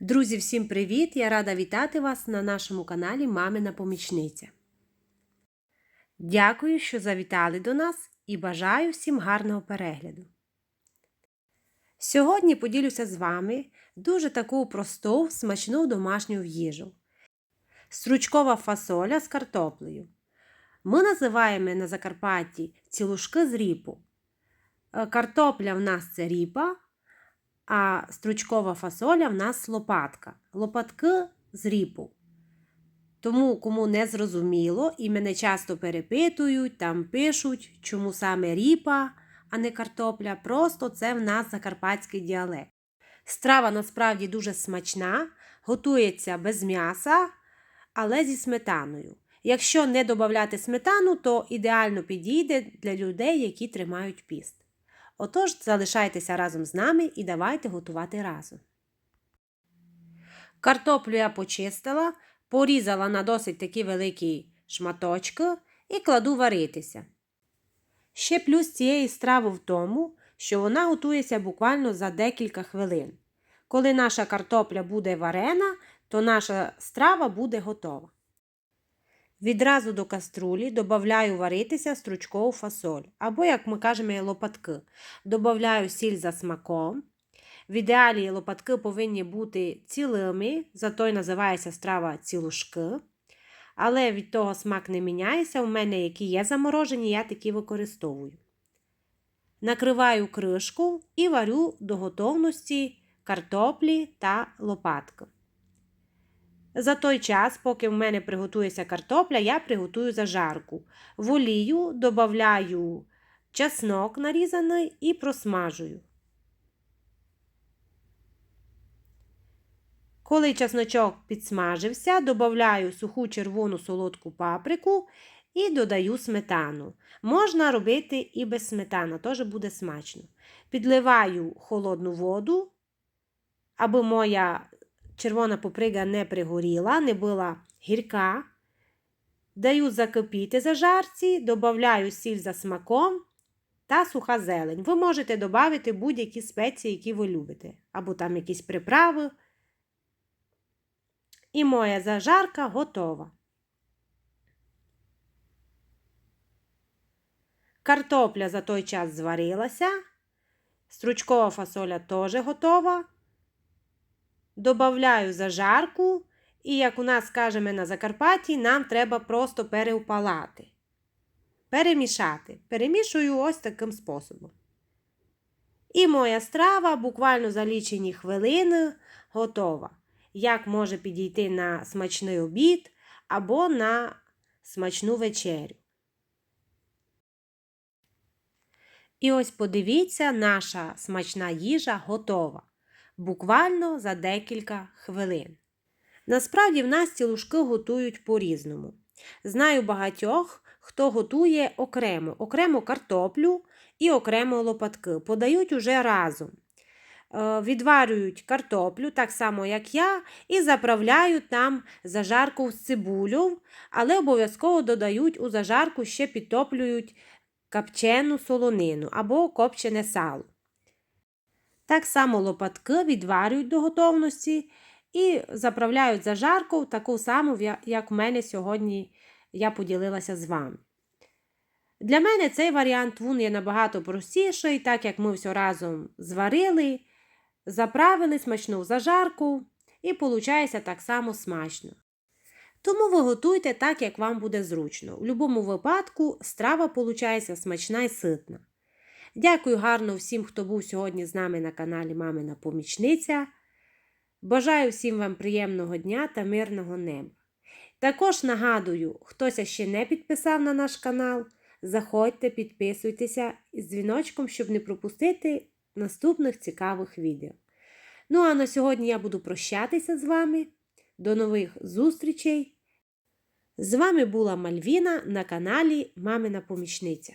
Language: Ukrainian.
Друзі, всім привіт! Я рада вітати вас на нашому каналі Мамина Помічниця. Дякую, що завітали до нас і бажаю всім гарного перегляду. Сьогодні поділюся з вами дуже таку просту, смачну домашню їжу. Стручкова фасоля з картоплею. Ми називаємо на Закарпатті цілушки з ріпу. Е, Картопля в нас це ріпа, а стручкова фасоля в нас лопатка. Лопатки з ріпу. Тому, кому не зрозуміло, і мене часто перепитують, там пишуть, чому саме ріпа, а не картопля. Просто це в нас закарпатський діалект. Страва насправді дуже смачна, готується без м'яса, але зі сметаною. Якщо не додати сметану, то ідеально підійде для людей, які тримають піст. Отож, залишайтеся разом з нами і давайте готувати разом. Картоплю я почистила, порізала на досить такі великі шматочки і кладу варитися. Ще плюс цієї страви в тому, що вона готується буквально за декілька хвилин. Коли наша картопля буде варена, то наша страва буде готова. Відразу до каструлі додаю варитися стручкову фасоль, або, як ми кажемо, лопатки. Додаю сіль за смаком. В ідеалі лопатки повинні бути цілими, зато й називається страва цілушки. Але від того смак не міняється. У мене, які є заморожені, я такі використовую. Накриваю кришку і варю до готовності картоплі та лопатки. За той час, поки в мене приготується картопля, я приготую зажарку. В олію додаю чеснок нарізаний і просмажую. Коли чесночок підсмажився, додаю суху червону солодку паприку і додаю сметану. Можна робити і без сметани, теж буде смачно. Підливаю холодну воду, аби моя червона поприга не пригоріла, не була гірка. Даю закипіти зажарці, додаю сіль за смаком та суха зелень. Ви можете додати будь-які спеції, які ви любите, або там якісь приправи. І моя зажарка готова. Картопля за той час зварилася. Стручкова фасоля теж готова. Добавляю зажарку, і, як у нас кажемо на Закарпатті, нам треба просто переупалати. Перемішати. Перемішую ось таким способом. І моя страва буквально за лічені хвилини готова. Як може підійти на смачний обід або на смачну вечерю. І ось подивіться, наша смачна їжа готова буквально за декілька хвилин. Насправді, в нас ці лужки готують по-різному. Знаю багатьох, хто готує окремо, окремо картоплю і окремо лопатки. Подають уже разом. Е, відварюють картоплю, так само, як я, і заправляють там зажарку з цибулю, але обов'язково додають у зажарку ще підтоплюють капчену солонину або копчене сало. Так само лопатки відварюють до готовності і заправляють зажарку таку саму, як в мене сьогодні я поділилася з вами. Для мене цей варіант вун є набагато простіший, так як ми все разом зварили, заправили смачну зажарку і виходить так само смачно. Тому ви готуйте так, як вам буде зручно. У будь-якому випадку страва виходить смачна і ситна. Дякую гарно всім, хто був сьогодні з нами на каналі Мамина Помічниця. Бажаю всім вам приємного дня та мирного неба. Також нагадую, хтось ще не підписав на наш канал. Заходьте, підписуйтеся із дзвіночком, щоб не пропустити наступних цікавих відео. Ну, а на сьогодні я буду прощатися з вами. До нових зустрічей! З вами була Мальвіна на каналі Мамина Помічниця.